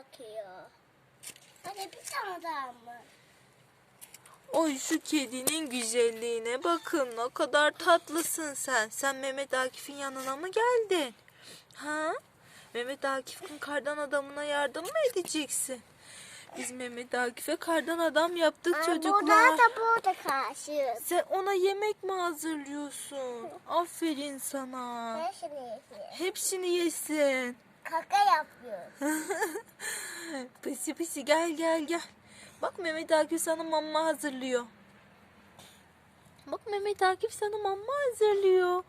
bakıyor. Hadi bir tane daha mı? Oy şu kedinin güzelliğine bakın ne kadar tatlısın sen. Sen Mehmet Akif'in yanına mı geldin? Ha? Mehmet Akif'in kardan adamına yardım mı edeceksin? Biz Mehmet Akif'e kardan adam yaptık Aa, çocuklar. Burada da burada karşı. Sen ona yemek mi hazırlıyorsun? Aferin sana. Şimdi yapıyorum. Hepsini yesin. Kaka yapıyor. Pisi pisi gel gel gel. Bak Mehmet Akif sana mama hazırlıyor. Bak Mehmet Akif sana mama hazırlıyor.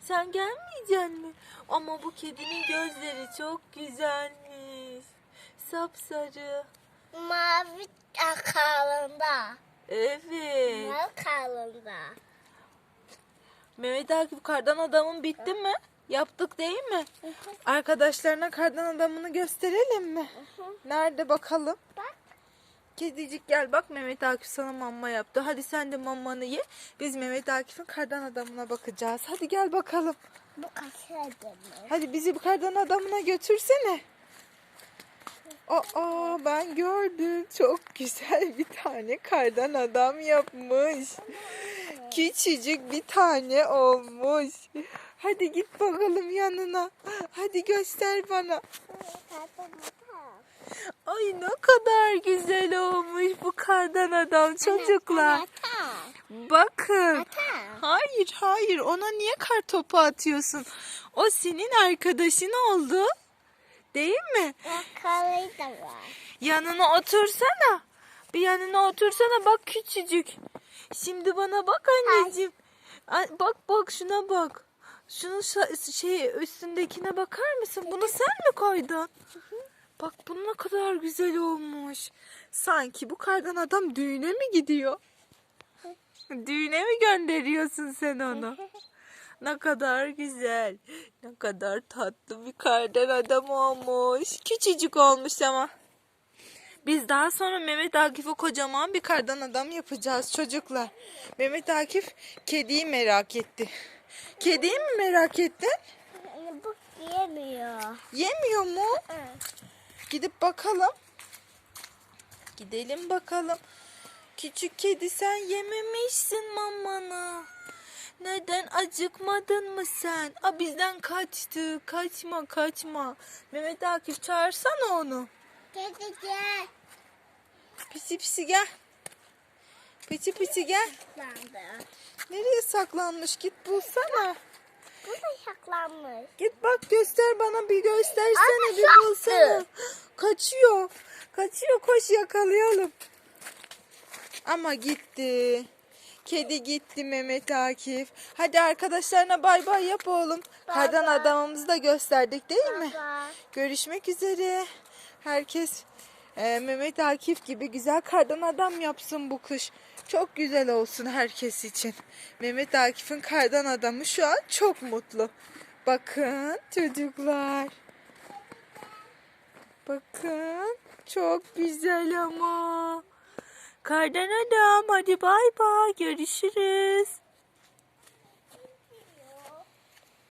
Sen gelmeyeceksin mi? Ama bu kedinin gözleri çok güzelmiş. Sapsarı. Mavi kalında. Evet. Mavi kalında. Mehmet Akif kardan adamın bitti mi? Yaptık değil mi? Arkadaşlarına kardan adamını gösterelim mi? Nerede bakalım? Bak. Kedicik gel bak Mehmet Akif sana mama yaptı. Hadi sen de mamanı ye. Biz Mehmet Akif'in kardan adamına bakacağız. Hadi gel bakalım. Bu kaçı adamı. Hadi bizi bu kardan adamına götürsene. Aa ben gördüm. Çok güzel bir tane kardan adam yapmış. Küçücük bir tane olmuş. Hadi git bakalım yanına. Hadi göster bana. Ay ne kadar güzel olmuş bu kardan adam çocuklar. Bakın. Hayır hayır ona niye kar topu atıyorsun? O senin arkadaşın oldu. Değil mi? Yanına otursana. Bir yanına otursana bak küçücük. Şimdi bana bak anneciğim. Bak bak şuna bak. Şunun şey üstündekine bakar mısın? Bunu sen mi koydun? Bak bu ne kadar güzel olmuş. Sanki bu kardan adam düğüne mi gidiyor? Düğüne mi gönderiyorsun sen onu? Ne kadar güzel. Ne kadar tatlı bir kardan adam olmuş. Küçücük olmuş ama. Biz daha sonra Mehmet Akif'e kocaman bir kardan adam yapacağız çocuklar. Mehmet Akif kediyi merak etti. Kediyi mi merak ettin? Bu yemiyor. Yemiyor mu? Gidip bakalım. Gidelim bakalım. Küçük kedi sen yememişsin mamanı. Neden acıkmadın mı sen? A bizden kaçtı. Kaçma kaçma. Mehmet Akif çağırsana onu. Kedi gel. Pisi pisi gel. Pisi pisi gel. Nereye saklanmış? Git bulsana. Bu da saklanmış. Git bak göster bana bir göstersene bir bulsana. Kaçıyor. Kaçıyor koş yakalayalım. Ama gitti. Kedi gitti Mehmet Akif. Hadi arkadaşlarına bay bay yap oğlum. Kardan adamımızı da gösterdik değil mi? Baba. Görüşmek üzere. Herkes e, Mehmet Akif gibi güzel kardan adam yapsın bu kış. Çok güzel olsun herkes için. Mehmet Akif'in kardan adamı şu an çok mutlu. Bakın çocuklar. Bakın çok güzel ama. Kardan adam hadi bay bay görüşürüz.